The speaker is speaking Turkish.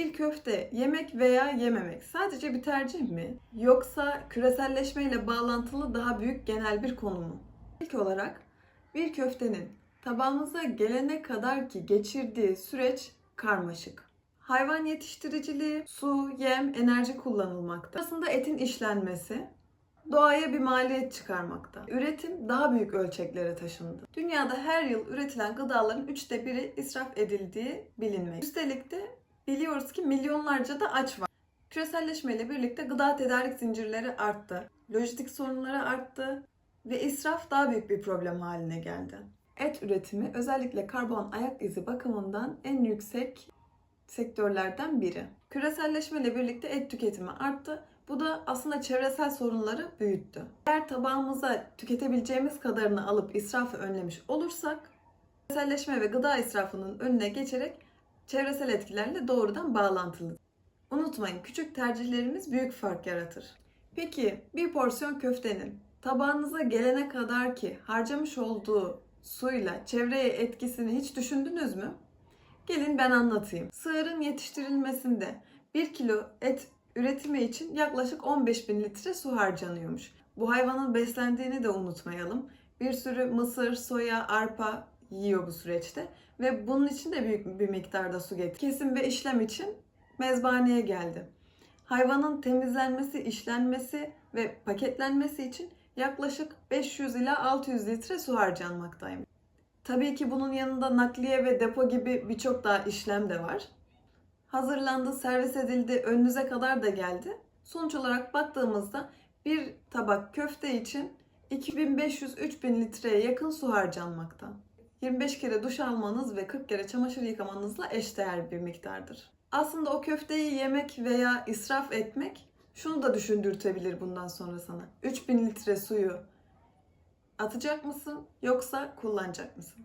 Bir köfte yemek veya yememek sadece bir tercih mi? Yoksa küreselleşmeyle bağlantılı daha büyük genel bir konu mu? İlk olarak bir köftenin tabağımıza gelene kadar ki geçirdiği süreç karmaşık. Hayvan yetiştiriciliği, su, yem, enerji kullanılmakta. Aslında etin işlenmesi doğaya bir maliyet çıkarmakta. Üretim daha büyük ölçeklere taşındı. Dünyada her yıl üretilen gıdaların üçte biri israf edildiği bilinmekte. Üstelik de biliyoruz ki milyonlarca da aç var. Küreselleşmeyle birlikte gıda tedarik zincirleri arttı. Lojistik sorunları arttı ve israf daha büyük bir problem haline geldi. Et üretimi özellikle karbon ayak izi bakımından en yüksek sektörlerden biri. Küreselleşmeyle birlikte et tüketimi arttı. Bu da aslında çevresel sorunları büyüttü. Eğer tabağımıza tüketebileceğimiz kadarını alıp israfı önlemiş olursak, küreselleşme ve gıda israfının önüne geçerek çevresel etkilerle doğrudan bağlantılı. Unutmayın küçük tercihlerimiz büyük fark yaratır. Peki bir porsiyon köftenin tabağınıza gelene kadar ki harcamış olduğu suyla çevreye etkisini hiç düşündünüz mü? Gelin ben anlatayım. Sığırın yetiştirilmesinde 1 kilo et üretimi için yaklaşık 15 bin litre su harcanıyormuş. Bu hayvanın beslendiğini de unutmayalım. Bir sürü mısır, soya, arpa yiyor bu süreçte ve bunun için de büyük bir miktarda su getirdi. Kesim ve işlem için mezbaneye geldi. Hayvanın temizlenmesi, işlenmesi ve paketlenmesi için yaklaşık 500 ila 600 litre su harcanmaktaymış. Tabii ki bunun yanında nakliye ve depo gibi birçok daha işlem de var. Hazırlandı, servis edildi, önünüze kadar da geldi. Sonuç olarak baktığımızda bir tabak köfte için 2500-3000 litreye yakın su harcanmakta. 25 kere duş almanız ve 40 kere çamaşır yıkamanızla eşdeğer bir miktardır. Aslında o köfteyi yemek veya israf etmek şunu da düşündürtebilir bundan sonra sana. 3000 litre suyu atacak mısın yoksa kullanacak mısın?